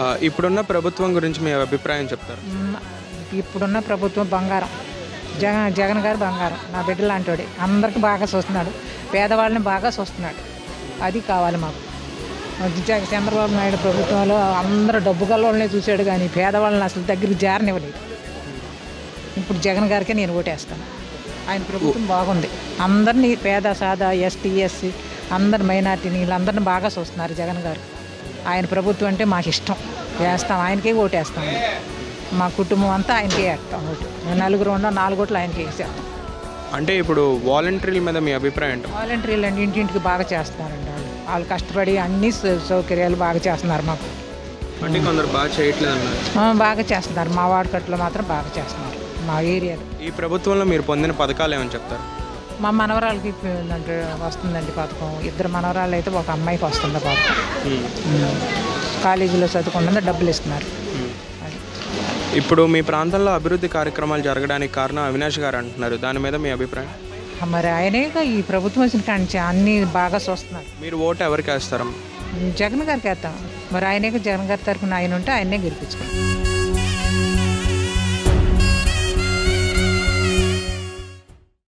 ఇప్పుడున్న ప్రభుత్వం గురించి మీ అభిప్రాయం చెప్తారు. ఇప్పుడున్న ప్రభుత్వం బంగారం. జగన్ జగన్ గారు బంగారం. నా బిడ్డ లాంటివాడే అందరికి బాగా చూస్తున్నాడు పేదవాళ్ళని బాగా చూస్తున్నాడు అది కావాలి మాకు. చంద్రబాబు నాయుడు ప్రభుత్వంలో అందరూ డబ్బు గల్లోనే చూశాడు కానీ పేదవాళ్ళని అసలు దగ్గరికి జారనివ్వలేదు. ఇప్పుడు జగన్ గారికే నేను ఓటేస్తాను. ఆయన ప్రభుత్వం బాగుంది. అందరినీ పేద సాదా ఎస్టీ ఎస్సీ అందరి మైనార్టీని వీళ్ళందరినీ బాగా చూస్తున్నారు జగన్ గారు. ఆయన ప్రభుత్వం అంటే మాకు ఇష్టం వేస్తాం ఆయనకే ఓటేస్తాం. మా కుటుంబం అంతా ఆయనకే వేస్తాం ఓటు. మేము నలుగురు ఉన్నాం నాలుగు ఓట్లు ఆయనకే వేసేస్తాం. అంటే ఇప్పుడు వాలంటీర్ల మీద మీ అభిప్రాయం ఏంటి? వాలంటీర్లు అండి ఇంటింటికి బాగా చేస్తున్నారండి వాళ్ళు. వాళ్ళు కష్టపడి అన్ని సౌ- సౌకర్యాలు బాగా చేస్తున్నారు మాకు. అంటే కొందరు బాగా చేయట్లేదు అన్నారు. ఆ, బాగా చేస్తున్నారు. మా వాడకట్లో మాత్రం బాగా చేస్తున్నారు. మా ఏరియాలో. ఈ ప్రభుత్వంలో మీరు పొందిన పథకాలు ఏమని చెప్తారు? మా మనవరాలకి అంటే వస్తుందండి పథకం. ఇద్దరు మనవరాలు అయితే ఒక అమ్మాయికి వస్తుంది పథకం. కాలేజీలో చదువుకుంటుంది డబ్బులు ఇస్తున్నారు. ఇప్పుడు మీ ప్రాంతంలో అభివృద్ధి కార్యక్రమాలు జరగడానికి కారణం అవినాష్ గారు అంటున్నారు. దాని మీద మీ అభిప్రాయం? మరి ఆయనేగా ఈ ప్రభుత్వం వచ్చిన కాంచి అన్నీ బాగా చూస్తున్నారు. మీరు ఓటు ఎవరికి వేస్తారు? జగన్ గారికి వేస్తాం. మరి ఆయనే జగన్ గారి తరఫున ఆయన ఉంటే ఆయనే గెలిపించుకుంటాం.